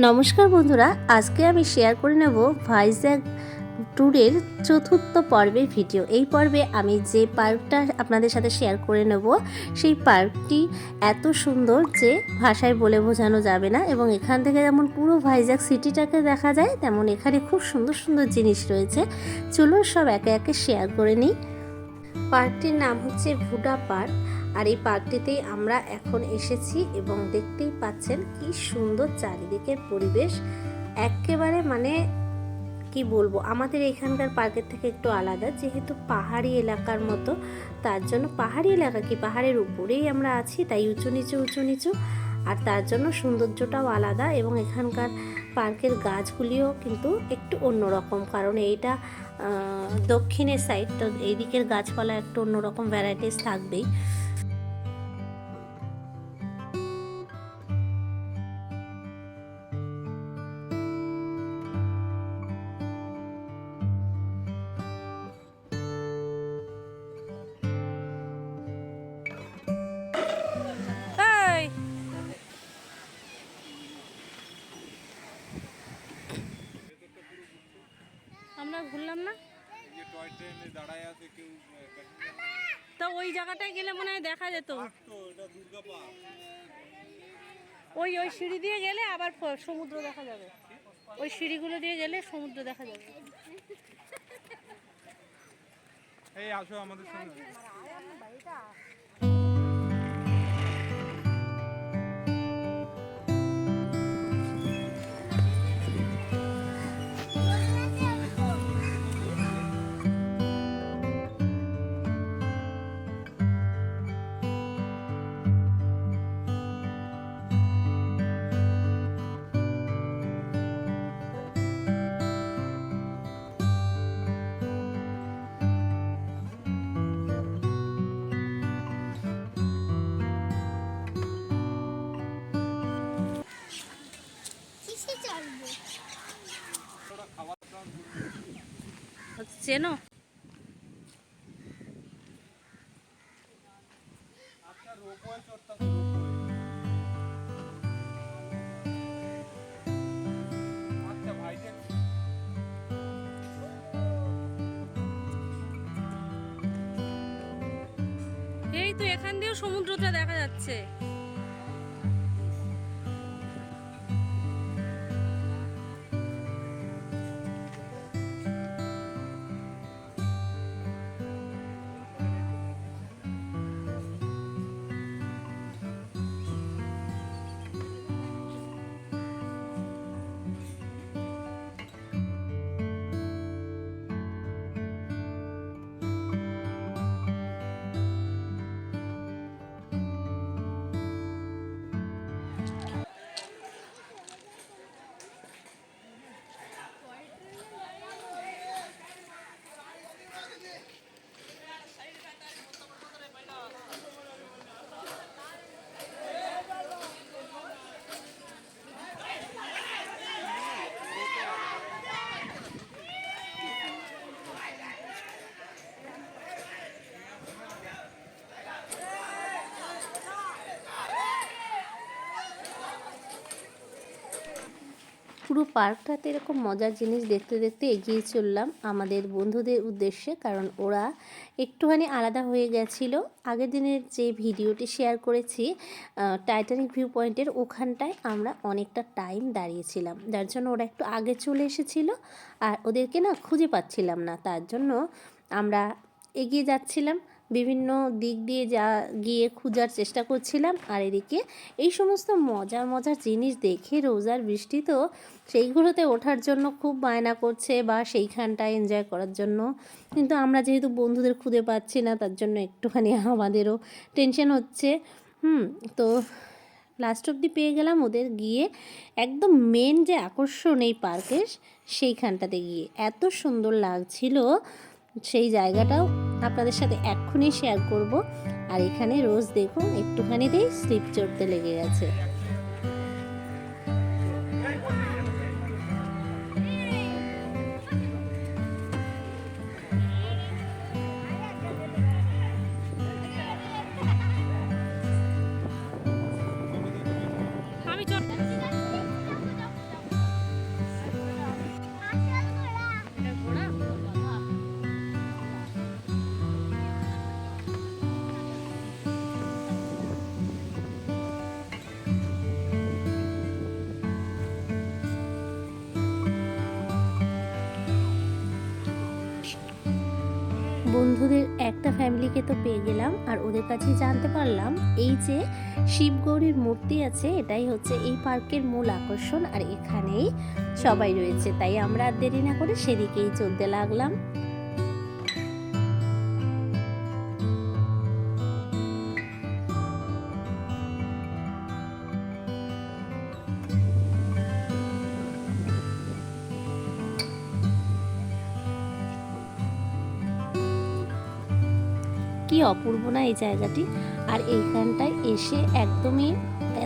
নমস্কার বন্ধুরা, আজকে আমি শেয়ার করে নেব ভাইজ্যাগ ট্যুরের চতুর্থ পর্বের ভিডিও এই পর্বে আমি যে পার্কটা আপনাদের সাথে শেয়ার করে নেব, সেই পার্কটি এত সুন্দর যে ভাষায় বলে বোঝানো যাবে না এবং এখান থেকে যেমন পুরো ভাইজ্যাগ সিটিটাকে দেখা যায়, তেমন এখানে খুব সুন্দর সুন্দর জিনিস রয়েছে। চলুন সব একে একে শেয়ার করে নিই। পার্কটির নাম হচ্ছে ভুডা পার্ক আর এই পার্কটিতেই আমরা এখন এসেছি এবং দেখতেই পাচ্ছেন কি সুন্দর চারিদিকের পরিবেশ। একেবারে মানে কি বলব, আমাদের এখানকার পার্কের থেকে একটু আলাদা, যেহেতু পাহাড়ি এলাকার মতো, তার জন্য পাহাড়ি এলাকা কি? পাহাড়ের উপরেই আমরা আছি, তাই উঁচু নিচু উঁচু নিচু। আর তার জন্য সৌন্দর্যটাও আলাদা এবং এখানকার পার্কের গাছগুলিও কিন্তু একটু অন্যরকম, কারণ এইটা দক্ষিণের সাইড তো এই দিকের গাছপালা একটু অন্যরকম ভ্যারাইটিস থাকবেই। টয় দাঁড়ায় আছে কেউ প্যাসেঞ্জার তো ওই জায়গাটায় গেলে মনে হয় দেখা যেত। ওই ওই সিঁড়ি দিয়ে গেলে আবার সমুদ্র দেখা যাবে। ওই সিঁড়িগুলো দিয়ে গেলে সমুদ্র দেখা যাবে। এই আসো আমাদের সঙ্গে চেনো? এই তো এখান দিয়েও সমুদ্রটা দেখা যাচ্ছে। পুরো পার্কটাতে এরকম মজার জিনিস দেখতে দেখতে এগিয়ে চললাম আমাদের বন্ধুদের উদ্দেশ্যে, কারণ ওরা একটুখানি আলাদা হয়ে গেছিল। আগের দিনের যে ভিডিওটি শেয়ার করেছি টাইটানিক ভিউ পয়েন্টের ওখানটায় আমরা অনেকটা টাইম দাঁড়িয়েছিলাম। যার জন্য ওরা একটু আগে চলে এসেছিল আর ওদেরকে না খুঁজে পাচ্ছিলাম না। তার জন্য আমরা এগিয়ে যাচ্ছিলাম। বিভিন্ন দিক দিয়ে যা, গিয়ে খোঁজার চেষ্টা করছিলাম। আর এদিকে এই সমস্ত মজার মজার জিনিস দেখে রোজার বৃষ্টি তো সেইগুলোতে ওঠার জন্য খুব বায়না করছে বা সেইখানটায় এনজয় করার জন্য। কিন্তু আমরা যেহেতু বন্ধুদের খুঁজে পাচ্ছি না, তার জন্য একটুখানি আমাদেরও টেনশন হচ্ছে। হুম, তো লাস্ট অবধি পেয়ে গেলাম ওদের গিয়ে একদম মেন যে আকর্ষণ এই পার্কের সেইখানটাতে গিয়ে। এত সুন্দর লাগছিল সেই জায়গাটাও। আপনাদের সাথে এক্ষুনি শেয়ার করব। আর এখানে রোজ দেখুন একটুখানিতেই স্লিপ চড়তে লেগে গেছে। বন্ধুদের একটা ফ্যামিলিকে তো পেয়ে গেলাম, আর ওদের কাছে জানতে পারলাম এই যে শিবগৌরীর মূর্তি আছে, এটাই হচ্ছে এই পার্কের মূল আকর্ষণ, আর এখানেই সবাই রয়েছে, তাই আমরা আর দেরি না করে সেদিকেই চলতে লাগলাম। কি অপূর্ব না এই জায়গাটি? আর এইখানটায় এসে একদমই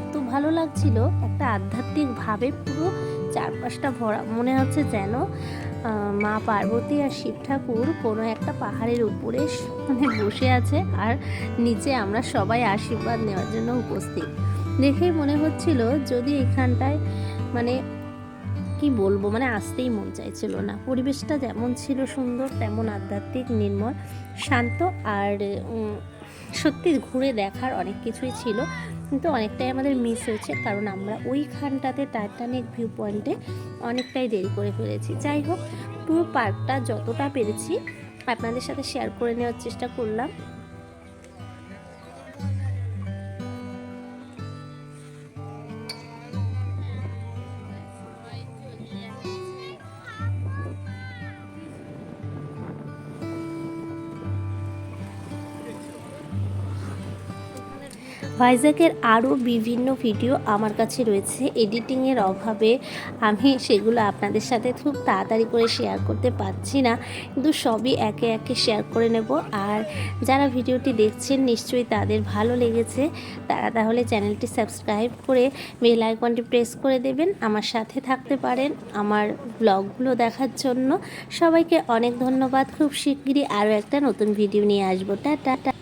এত ভালো লাগছিল, একটা আধ্যাত্মিকভাবে পুরো চারপাশটা ভরা। মনে হচ্ছে যেন মা পার্বতী আর শিব ঠাকুর কোনো একটা পাহাড়ের উপরে মানে বসে আছে আর নিচে আমরা সবাই আশীর্বাদ নেওয়ার জন্য উপস্থিত। দেখেই মনে হচ্ছিল যদি এখানটায় মানে কি বলব? মানে আসতেই মন চাইছিল না। পরিবেশটা যেমন ছিল সুন্দর, তেমন আধ্যাত্মিক, নির্মল, শান্ত আর সত্যি ঘুরে দেখার অনেক কিছুই ছিল। কিন্তু অনেকটাই আমাদের মিস হয়েছে কারণ আমরা ওইখানটাতে টাইটানিক ভিউ পয়েন্টে অনেকটাই দেরি করে ফেলেছি। যাই হোক, পুরো পার্কটা যতটা পেরেছি আপনাদের সাথে শেয়ার করে নেওয়ার চেষ্টা করলাম। ভাইজ্যাকের আরও বিভিন্ন ভিডিও আমার কাছে রয়েছে। এডিটিংয়ের অভাবে আমি সেগুলো আপনাদের সাথে খুব তাড়াতাড়ি করে শেয়ার করতে পারছি না। কিন্তু সবই একে একে শেয়ার করে নেব। আর যারা ভিডিওটি দেখছেন, নিশ্চয়ই তাদের ভালো লেগেছে। তারা তাহলে চ্যানেলটি সাবস্ক্রাইব করে বেল আইকনটি প্রেস করে দেবেন। আমার সাথে থাকতে পারেন আমার ব্লগগুলো দেখার জন্য। সবাইকে অনেক ধন্যবাদ। খুব শিগগিরই আরও একটা নতুন ভিডিও নিয়ে আসব। টাটা।